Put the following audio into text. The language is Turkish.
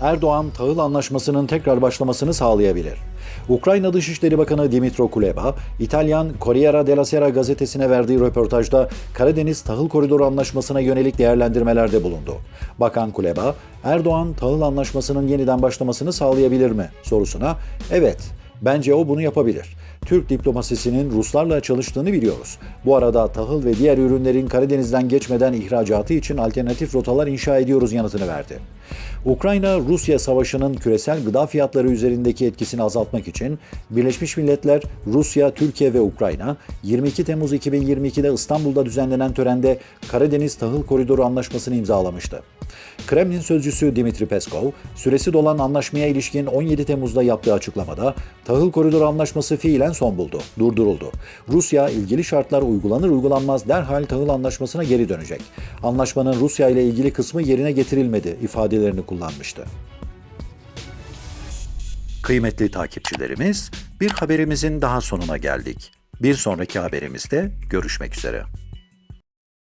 Erdoğan tahıl anlaşmasının tekrar başlamasını sağlayabilir. Ukrayna Dışişleri Bakanı Dimitro Kuleba, İtalyan Corriere della Sera gazetesine verdiği röportajda Karadeniz Tahıl Koridoru Anlaşması'na yönelik değerlendirmelerde bulundu. Bakan Kuleba, Erdoğan tahıl anlaşmasının yeniden başlamasını sağlayabilir mi sorusuna evet, bence o bunu yapabilir. Türk diplomasisinin Ruslarla çalıştığını biliyoruz. Bu arada tahıl ve diğer ürünlerin Karadeniz'den geçmeden ihracatı için alternatif rotalar inşa ediyoruz yanıtını verdi. Ukrayna-Rusya savaşının küresel gıda fiyatları üzerindeki etkisini azaltmak için Birleşmiş Milletler, Rusya, Türkiye ve Ukrayna 22 Temmuz 2022'de İstanbul'da düzenlenen törende Karadeniz Tahıl Koridoru Anlaşması'nı imzalamıştı. Kremlin sözcüsü Dimitri Peskov, süresi dolan anlaşmaya ilişkin 17 Temmuz'da yaptığı açıklamada Tahıl Koridoru Anlaşması fiilen son buldu, durduruldu. Rusya ilgili şartlar uygulanır uygulanmaz derhal tahıl anlaşmasına geri dönecek. Anlaşmanın Rusya ile ilgili kısmı yerine getirilmedi ifadelerini kullanmıştı. Kıymetli takipçilerimiz, bir haberimizin daha sonuna geldik. Bir sonraki haberimizde görüşmek üzere.